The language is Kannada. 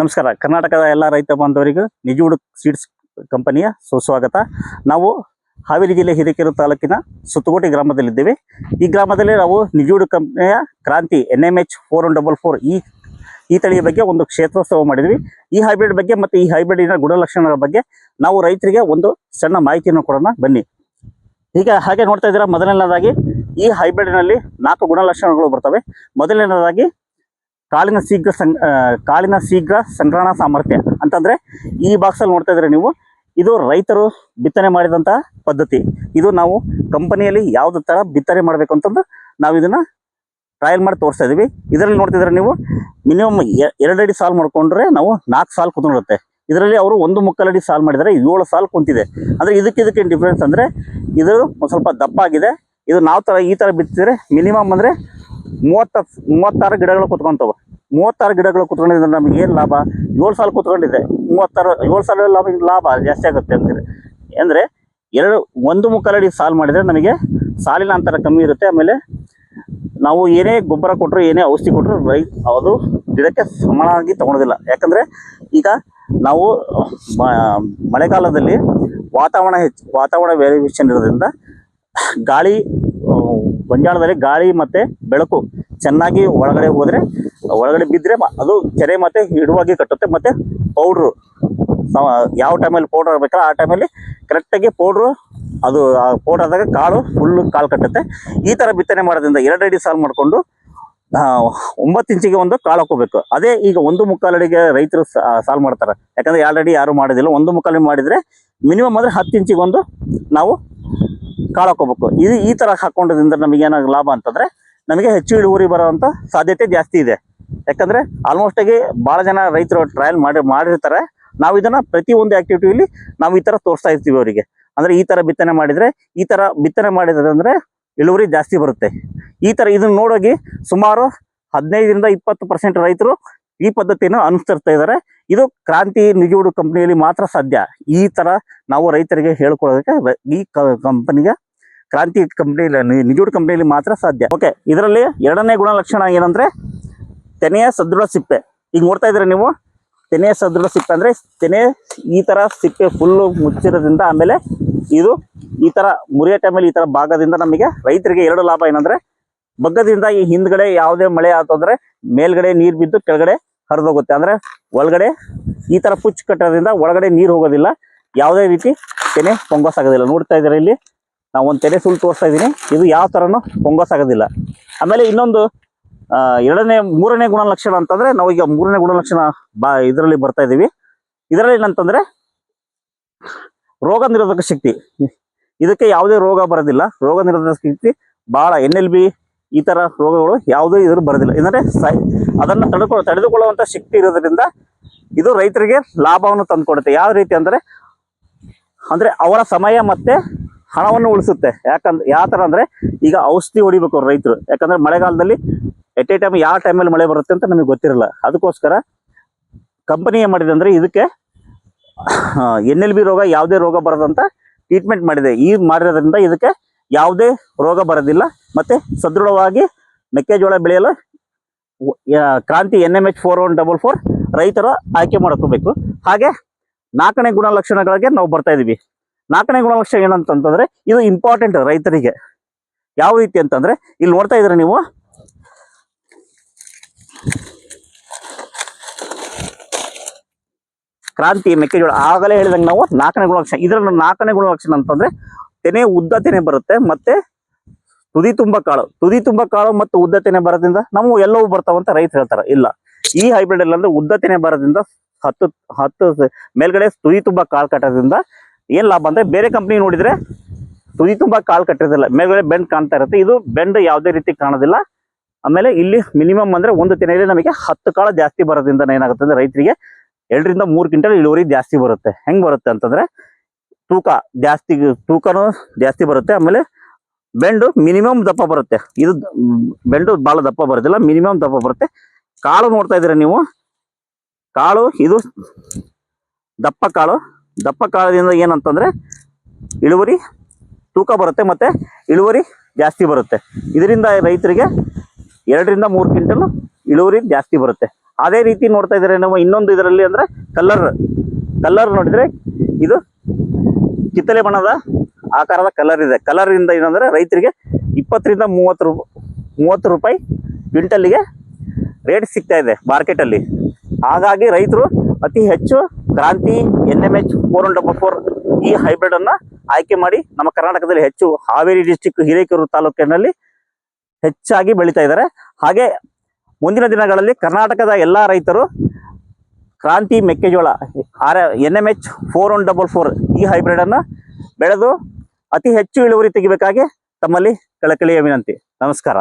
ನಮಸ್ಕಾರ. ಕರ್ನಾಟಕದ ಎಲ್ಲ ರೈತ ಬಾಂಧವರಿಗೂ ನಿಜೂಡು ಸೀಡ್ಸ್ ಕಂಪನಿಯ ಸುಸ್ವಾಗತ. ನಾವು ಹಾವೇರಿ ಜಿಲ್ಲೆ ಹಿರೇಕೆರೆ ತಾಲೂಕಿನ ಸುತ್ತಕೋಟೆ ಗ್ರಾಮದಲ್ಲಿದ್ದೇವೆ. ಈ ಗ್ರಾಮದಲ್ಲಿ ನಾವು ನಿಜೂಡು ಕಂಪನಿಯ Kranti N M H four one double four ಈ ಈ ತಳಿಯ ಬಗ್ಗೆ ಒಂದು ಕ್ಷೇತ್ರೋತ್ಸವ ಮಾಡಿದ್ವಿ. ಈ ಹೈಬ್ರಿಡ್ ಬಗ್ಗೆ ಮತ್ತು ಈ ಹೈಬ್ರಿಡಿನ ಗುಣಲಕ್ಷಣಗಳ ಬಗ್ಗೆ ನಾವು ರೈತರಿಗೆ ಒಂದು ಸಣ್ಣ ಮಾಹಿತಿಯನ್ನು ಕೊಡೋಣ. ಬನ್ನಿ. ಈಗ ಹಾಗೆ ನೋಡ್ತಾ ಇದ್ದೀರಾ, ಮೊದಲನೇದಾಗಿ ಈ ಹೈಬ್ರಿಡ್ನಲ್ಲಿ ನಾಲ್ಕು ಗುಣಲಕ್ಷಣಗಳು ಬರ್ತವೆ. ಮೊದಲನೇದಾಗಿ ಕಾಳಿನ ಶೀಘ್ರ ಸಂ ಕಾಲಿನ ಶೀಘ್ರ ಸಂಗ್ರಹಣಾ ಸಾಮರ್ಥ್ಯ. ಅಂತಂದ್ರೆ ಈ ಬಾಕ್ಸಲ್ಲಿ ನೋಡ್ತಾ ಇದ್ರೆ ನೀವು, ಇದು ರೈತರು ಬಿತ್ತನೆ ಮಾಡಿದಂಥ ಪದ್ಧತಿ. ಇದು ನಾವು ಕಂಪನಿಯಲ್ಲಿ ಯಾವ್ದು ಥರ ಬಿತ್ತನೆ ಮಾಡಬೇಕು ಅಂತಂದು ನಾವು ಇದನ್ನ ಟ್ರಯಲ್ ಮಾಡಿ ತೋರಿಸ್ತಾ ಇದೀವಿ. ಇದರಲ್ಲಿ ನೋಡ್ತಿದ್ರೆ ನೀವು ಮಿನಿಮಮ್ ಎರಡು ಅಡಿ ಸಾಲ್ ಮಾಡ್ಕೊಂಡ್ರೆ ನಾವು ನಾಲ್ಕು ಸಾಲು ಕುತ್ಕೊಂಡಿರುತ್ತೆ ಇದರಲ್ಲಿ ಅವರು ಒಂದು ಮುಕ್ಕಾಲಡಿ ಸಾಲ್ ಮಾಡಿದರೆ ಏಳು ಸಾಲು ಕುಂತಿದೆ. ಅಂದ್ರೆ ಇದಕ್ಕೆ ಇದಕ್ಕೆ ಡಿಫ್ರೆನ್ಸ್ ಅಂದ್ರೆ, ಇದು ಒಂದು ಸ್ವಲ್ಪ ದಪ್ಪ ಆಗಿದೆ. ಇದು ನಾವು ತರ ಈ ತರ ಬಿತ್ತಿದ್ರೆ ಮಿನಿಮಮ್ ಅಂದ್ರೆ ಮೂವತ್ತ, ಮೂವತ್ತಾರು ಗಿಡಗಳು ಕುತ್ಕೊಂತವ. ಮೂವತ್ತಾರು ಗಿಡಗಳು ಕುತ್ಕೊಂಡಿದ್ರೆ ನಮ್ಗೆ ಏನು ಲಾಭ? ಏಳು ಸಾಲ ಕುತ್ಕೊಂಡಿದೆ ಮೂವತ್ತಾರು, ಏಳು ಸಾಲ ಲಾಭ ಲಾಭ, ಜಾಸ್ತಿ ಆಗುತ್ತೆ ಅಂತೀರಿ. ಅಂದರೆ ಎರಡು, ಒಂದು ಮುಕ್ಕಾಲಡಿ ಸಾಲು ಮಾಡಿದರೆ ನಮಗೆ ಸಾಲಿನ ಅಂತರ ಕಮ್ಮಿ ಇರುತ್ತೆ. ಆಮೇಲೆ ನಾವು ಏನೇ ಗೊಬ್ಬರ ಕೊಟ್ಟರು ಏನೇ ಔಷಧಿ ಕೊಟ್ಟರು ರೈ ಅದು ಗಿಡಕ್ಕೆ ಸಮಾನವಾಗಿ ತೊಗೊಳೋದಿಲ್ಲ. ಯಾಕಂದರೆ ಈಗ ನಾವು ಮಳೆಗಾಲದಲ್ಲಿ ವಾತಾವರಣ ಹೆಚ್ಚು, ವಾತಾವರಣ ವೇರಿಯೇಷನ್ ಇರೋದ್ರಿಂದ ಗಾಳಿ ಗೊಂಜಾಳದಲ್ಲಿ ಗಾಳಿ ಮತ್ತೆ ಬೆಳಕು ಚೆನ್ನಾಗಿ ಒಳಗಡೆ ಹೋದರೆ, ಒಳಗಡೆ ಬಿದ್ದರೆ ಅದು ಕೆರೆ ಮತ್ತೆ ಹಿಡುವಾಗಿ ಕಟ್ಟುತ್ತೆ, ಮತ್ತೆ ಪೌಡ್ರು ಯಾವ ಟೈಮಲ್ಲಿ ಪೌಡ್ರ್ ಆಗ್ಬೇಕಲ್ಲ ಆ ಟೈಮಲ್ಲಿ ಕರೆಕ್ಟಾಗಿ ಪೌಡ್ರು ಅದು ಪೌಡ್ರ್ ಆದಾಗ ಕಾಳು ಫುಲ್ಲು ಕಾಳು ಕಟ್ಟುತ್ತೆ. ಈ ಥರ ಬಿತ್ತನೆ ಮಾಡೋದ್ರಿಂದ ಎರಡು ಅಡಿ ಸಾಲು ಮಾಡಿಕೊಂಡು ಒಂಬತ್ತು ಇಂಚಿಗೆ ಒಂದು ಕಾಳು ಹಾಕೋಬೇಕು ಅದೇ ಈಗ ಒಂದು ಮುಕ್ಕಾಲು ಅಡಿಗೆ ರೈತರು ಸಾಲು ಮಾಡ್ತಾರೆ. ಯಾಕಂದರೆ ಅಡಿ ಯಾರು ಮಾಡೋದಿಲ್ಲ. ಒಂದು ಮುಕ್ಕಾಲು ಮಾಡಿದ್ರೆ ಮಿನಿಮಮ್ ಅಂದರೆ ಹತ್ತು ಇಂಚಿಗೆ ಒಂದು ನಾವು ಕಾಳು ಹಾಕೋಬೇಕು ಇದು ಈ ತರ ಹಾಕೊಂಡ್ರಿಂದ ನಮಗೆ ಏನಾಗ ಲಾಭ ಅಂತಂದ್ರೆ ನಮಗೆ ಹೆಚ್ಚು ಇಳುವರಿ ಬರೋವಂಥ ಸಾಧ್ಯತೆ ಜಾಸ್ತಿ ಇದೆ. ಯಾಕಂದ್ರೆ ಆಲ್ಮೋಸ್ಟ್ ಆಗಿ ಬಹಳ ಜನ ರೈತರು ಟ್ರಯಲ್ ಮಾಡಿ ಮಾಡಿರ್ತಾರೆ. ನಾವು ಇದನ್ನ ಪ್ರತಿ ಒಂದು ಆಕ್ಟಿವಿಟಿಲಿ ನಾವು ಈ ತರ ತೋರಿಸ್ತಾ ಇರ್ತೀವಿ ಅವರಿಗೆ. ಅಂದ್ರೆ ಈ ತರ ಬಿತ್ತನೆ ಮಾಡಿದ್ರೆ ಈ ತರ ಬಿತ್ತನೆ ಮಾಡಿದ್ರೆ ಇಳುವರಿ ಜಾಸ್ತಿ ಬರುತ್ತೆ. ಈ ತರ ಇದನ್ನ ನೋಡೋಗಿ ಸುಮಾರು ಹದಿನೈದರಿಂದ ಇಪ್ಪತ್ತು ಪರ್ಸೆಂಟ್ ರೈತರು ಈ ಪದ್ಧತಿಯನ್ನು ಅನುಸರಿಸ್ತಾ ಇದ್ದಾರೆ. ಇದು ಕ್ರಾಂತಿ ನಿಜೂಡು ಕಂಪನಿಯಲ್ಲಿ ಮಾತ್ರ ಸಾಧ್ಯ. ಈ ತರ ನಾವು ರೈತರಿಗೆ ಹೇಳ್ಕೊಳ್ಳೋದಕ್ಕೆ ಈ ಕಂಪನಿಗೆ ಕ್ರಾಂತಿ ಕಂಪ್ನಿ ನಿಜೂಡ್ ಕಂಪನಿಯಲ್ಲಿ ಮಾತ್ರ ಸಾಧ್ಯ. ಓಕೆ, ಇದರಲ್ಲಿ ಎರಡನೇ ಗುಣಲಕ್ಷಣ ಏನಂದ್ರೆ ತೆನೆಯ ಸದೃಢ ಸಿಪ್ಪೆ. ಈಗ ನೋಡ್ತಾ ಇದ್ರೆ ನೀವು? ತೆನೆಯ ಸದೃಢ ಸಿಪ್ಪೆ ಅಂದ್ರೆ ತೆನೆ ಈ ತರ ಸಿಪ್ಪೆ ಫುಲ್ಲು ಮುಚ್ಚಿರೋದ್ರಿಂದ ಆಮೇಲೆ ಇದು ಈ ತರ ಮುರಿಯೋ ಟೈಮಲ್ಲಿ ಈ ತರ ಭಾಗದಿಂದ ನಮಗೆ ರೈತರಿಗೆ ಎರಡು ಲಾಭ ಏನಂದ್ರೆ, ಬಗ್ಗದಿಂದ ಈ ಹಿಂದ್ಗಡೆ ಯಾವುದೇ ಮಳೆ ಆತಂದ್ರೆ ಮೇಲ್ಗಡೆ ನೀರು ಬಿದ್ದು ಕೆಳಗಡೆ ಹರಿದೋಗುತ್ತೆ. ಅಂದ್ರೆ ಒಳಗಡೆ ಈ ತರ ಪುಚ್ಚು ಕಟ್ಟೋದ್ರಿಂದ ಒಳಗಡೆ ನೀರು ಹೋಗೋದಿಲ್ಲ. ಯಾವುದೇ ರೀತಿ ತೆನೆ ಪೊಂಗಸ್ ಆಗೋದಿಲ್ಲ. ನೋಡ್ತಾ ಇದ್ದಾರೆ ಇಲ್ಲಿ? ನಾವು ಒಂದು ತೆನೆ ಸುಳ್ಳು ತೋರಿಸ್ತಾ ಇದ್ದೀನಿ. ಇದು ಯಾವ ಥರನೂ ಪೊಂಗಸ್ ಆಗೋದಿಲ್ಲ. ಆಮೇಲೆ ಇನ್ನೊಂದು ಎರಡನೇ, ಮೂರನೇ ಗುಣಲಕ್ಷಣ ಅಂತಂದ್ರೆ ನಾವು ಈಗ ಮೂರನೇ ಗುಣಲಕ್ಷಣ ಬಾ, ಇದರಲ್ಲಿ ಬರ್ತಾ ಇದ್ದೀವಿ. ಇದರಲ್ಲಿ ಏನಂತಂದ್ರೆ ರೋಗ ನಿರೋಧಕ ಶಕ್ತಿ. ಇದಕ್ಕೆ ಯಾವುದೇ ರೋಗ ಬರೋದಿಲ್ಲ. ರೋಗ ನಿರೋಧಕ ಶಕ್ತಿ ಬಹಳ ಎನ್ ಎಲ್ ಬಿ ಈ ತರ ರೋಗಗಳು ಯಾವುದೇ ಇದ್ರೂ ಬರೋದಿಲ್ಲ. ಏನಂದ್ರೆ ಸೈ, ಅದನ್ನ ತಡೆದುಕೊ ತಡೆದುಕೊಳ್ಳುವಂತ ಶಕ್ತಿ ಇರೋದ್ರಿಂದ ಇದು ರೈತರಿಗೆ ಲಾಭವನ್ನು ತಂದುಕೊಡುತ್ತೆ. ಯಾವ ರೀತಿ ಅಂದ್ರೆ ಅಂದ್ರೆ ಅವರ ಸಮಯ ಮತ್ತೆ ಹಣವನ್ನು ಉಳಿಸುತ್ತೆ. ಯಾಕಂದ್ರೆ ಯಾವ ತರ ಅಂದ್ರೆ, ಈಗ ಔಷಧಿ ಹೊಡಿಬೇಕು ರೈತರು. ಯಾಕಂದ್ರೆ ಮಳೆಗಾಲದಲ್ಲಿ ಎಟ್ ಎ ಟೈಮ್ ಯಾವ ಟೈಮಲ್ಲಿ ಮಳೆ ಬರುತ್ತೆ ಅಂತ ನಮಗೆ ಗೊತ್ತಿರಲ್ಲ. ಅದಕ್ಕೋಸ್ಕರ ಕಂಪನಿ ಏನ್ ಮಾಡಿದೆ ಅಂದ್ರೆ ಇದಕ್ಕೆ ಎನ್ ಎಲ್ ಬಿ ರೋಗ ಯಾವುದೇ ರೋಗ ಬರದಂತ ಟ್ರೀಟ್ಮೆಂಟ್ ಮಾಡಿದೆ. ಈ ಮಾಡಿರೋದ್ರಿಂದ ಇದಕ್ಕೆ ಯಾವುದೇ ರೋಗ ಬರೋದಿಲ್ಲ. ಮತ್ತೆ ಸದೃಢವಾಗಿ ಮೆಕ್ಕೆಜೋಳ ಬೆಳೆಯಲು Kranti N M H four one double four ರೈತರು ಆಯ್ಕೆ ಮಾಡ್ಕೋಬೇಕು. ಹಾಗೆ ನಾಲ್ಕನೇ ಗುಣಲಕ್ಷಣಗಳಿಗೆ ನಾವು ಬರ್ತಾ ಇದೀವಿ. ನಾಲ್ಕನೇ ಗುಣಲಕ್ಷಣ ಏನಂತಂತಂದ್ರೆ ಇದು ಇಂಪಾರ್ಟೆಂಟ್ ರೈತರಿಗೆ. ಯಾವ ರೀತಿ ಅಂತಂದ್ರೆ ಇಲ್ಲಿ ನೋಡ್ತಾ ಇದ್ರೆ ನೀವು. ಕ್ರಾಂತಿ ಮೆಕ್ಕೆಜೋಳ ಆಗಲೇ ಹೇಳಿದಂಗೆ ನಾವು ನಾಲ್ಕನೇ ಗುಣಲಕ್ಷಣ. ಇದರ ನಾಲ್ಕನೇ ಗುಣಲಕ್ಷಣ ಅಂತಂದ್ರೆ ತೆನೆ ಉದ್ದ ತೆನೆ ಬರುತ್ತೆ, ಮತ್ತೆ ತುದಿ ತುಂಬ ಕಾಳು. ತುದಿ ತುಂಬ ಕಾಳು ಮತ್ತು ಉದ್ದ ತೆನೆ ಬರೋದ್ರಿಂದ ನಮಗೂ ಎಲ್ಲವೂ ಬರ್ತಾವಂತ ರೈತ ಹೇಳ್ತಾರೆ. ಇಲ್ಲ. ಈ ಹೈಬ್ರಿಡ್ ಅಲ್ಲಿ ಅಂದ್ರೆ ಉದ್ದ ತೆನೆ ಬರೋದ್ರಿಂದ ಹತ್ತು ಹತ್ತು ಮೇಲ್ಗಡೆ ತುದಿ ತುಂಬ ಕಾಳು ಕಟ್ಟೋದ್ರಿಂದ ಏನ್ ಲಾಭ ಅಂದ್ರೆ ಬೇರೆ ಕಂಪ್ನಿ ನೋಡಿದ್ರೆ ತುದಿ ತುಂಬ ಕಾಳು ಕಟ್ಟಿರೋದಿಲ್ಲ. ಮೇಲ್ಗಡೆ ಬೆಂಡ್ ಕಾಣ್ತಾ ಇರುತ್ತೆ. ಇದು ಬೆಂಡ್ ಯಾವುದೇ ರೀತಿ ಕಾಣೋದಿಲ್ಲ. ಆಮೇಲೆ ಇಲ್ಲಿ ಮಿನಿಮಮ್ ಅಂದ್ರೆ ಒಂದು ತೆನೆಯಲ್ಲಿ ನಮಗೆ ಹತ್ತು ಕಾಳು ಜಾಸ್ತಿ ಬರೋದ್ರಿಂದ ಏನಾಗುತ್ತೆ ಅಂದ್ರೆ ರೈತರಿಗೆ ಎರಡರಿಂದ ಮೂರು ಕ್ವಿಂಟಲ್ ಇಳುವರಿ ಜಾಸ್ತಿ ಬರುತ್ತೆ. ಹೆಂಗ್ ಬರುತ್ತೆ ಅಂತಂದ್ರೆ ತೂಕ ಜಾಸ್ತಿ, ತೂಕನೂ ಜಾಸ್ತಿ ಬರುತ್ತೆ. ಆಮೇಲೆ ಬೆಂಡು ಮಿನಿಮಮ್ ದಪ್ಪ ಬರುತ್ತೆ. ಇದು ಬೆಂಡು ಭಾಳ ದಪ್ಪ ಬರೋದಿಲ್ಲ, ಮಿನಿಮಮ್ ದಪ್ಪ ಬರುತ್ತೆ. ಕಾಳು ನೋಡ್ತಾ ಇದ್ದೀರಾ ನೀವು? ಕಾಳು, ಇದು ದಪ್ಪ ಕಾಳು. ದಪ್ಪ ಕಾಳದಿಂದ ಏನಂತಂದರೆ ಇಳುವರಿ ತೂಕ ಬರುತ್ತೆ ಮತ್ತೆ ಇಳುವರಿ ಜಾಸ್ತಿ ಬರುತ್ತೆ. ಇದರಿಂದ ರೈತರಿಗೆ ಎರಡರಿಂದ ಮೂರು ಕ್ವಿಂಟಲ್ ಇಳುವರಿ ಜಾಸ್ತಿ ಬರುತ್ತೆ. ಅದೇ ರೀತಿ ನೋಡ್ತಾ ಇದ್ರೆ ನಾವು ಇನ್ನೊಂದು ಇದರಲ್ಲಿ ಅಂದ್ರೆ ಕಲ್ಲರ್ ಕಲ್ಲರ್ ನೋಡಿದ್ರೆ ಇದು ಕಿತ್ತಲೆ ಬಣ್ಣದ ಆಕಾರದ ಕಲರ್ ಇದೆ. ಕಲರಿಂದ ಏನಂದ್ರೆ ರೈತರಿಗೆ ಇಪ್ಪತ್ತರಿಂದ ಮೂವತ್ತು ರೂ ಮೂವತ್ತು ರೂಪಾಯಿ ಕ್ವಿಂಟಲ್ಲಿಗೆ ರೇಟ್ ಸಿಗ್ತಾ ಇದೆ ಮಾರ್ಕೆಟಲ್ಲಿ ಹಾಗಾಗಿ ರೈತರು ಅತಿ ಹೆಚ್ಚು Kranti N M H four one double four ಈ ಹೈಬ್ರಿಡ್ ಅನ್ನ ಆಯ್ಕೆ ಮಾಡಿ ನಮ್ಮ ಕರ್ನಾಟಕದಲ್ಲಿ ಹೆಚ್ಚು ಹಾವೇರಿ ಡಿಸ್ಟಿಕ್ ಹಿರೇಕೆರೂರು ತಾಲೂಕಿನಲ್ಲಿ ಹೆಚ್ಚಾಗಿ ಬೆಳೀತಾ ಇದ್ದಾರೆ. ಹಾಗೆ ಮುಂದಿನ ದಿನಗಳಲ್ಲಿ ಕರ್ನಾಟಕದ ಎಲ್ಲ ರೈತರು ಕ್ರಾಂತಿ ಮೆಕ್ಕೆಜೋಳ. R N M H four one double four ಈ ಹೈಬ್ರಿಡ್ ಅನ್ನ ಬೆಳೆದು ಅತಿ ಹೆಚ್ಚು ಇಳುವರಿ ತೆಗಿಬೇಕಾಗಿ ತಮ್ಮಲ್ಲಿ ಕಳಕಳಿಯ ವಿನಂತಿ. ನಮಸ್ಕಾರ.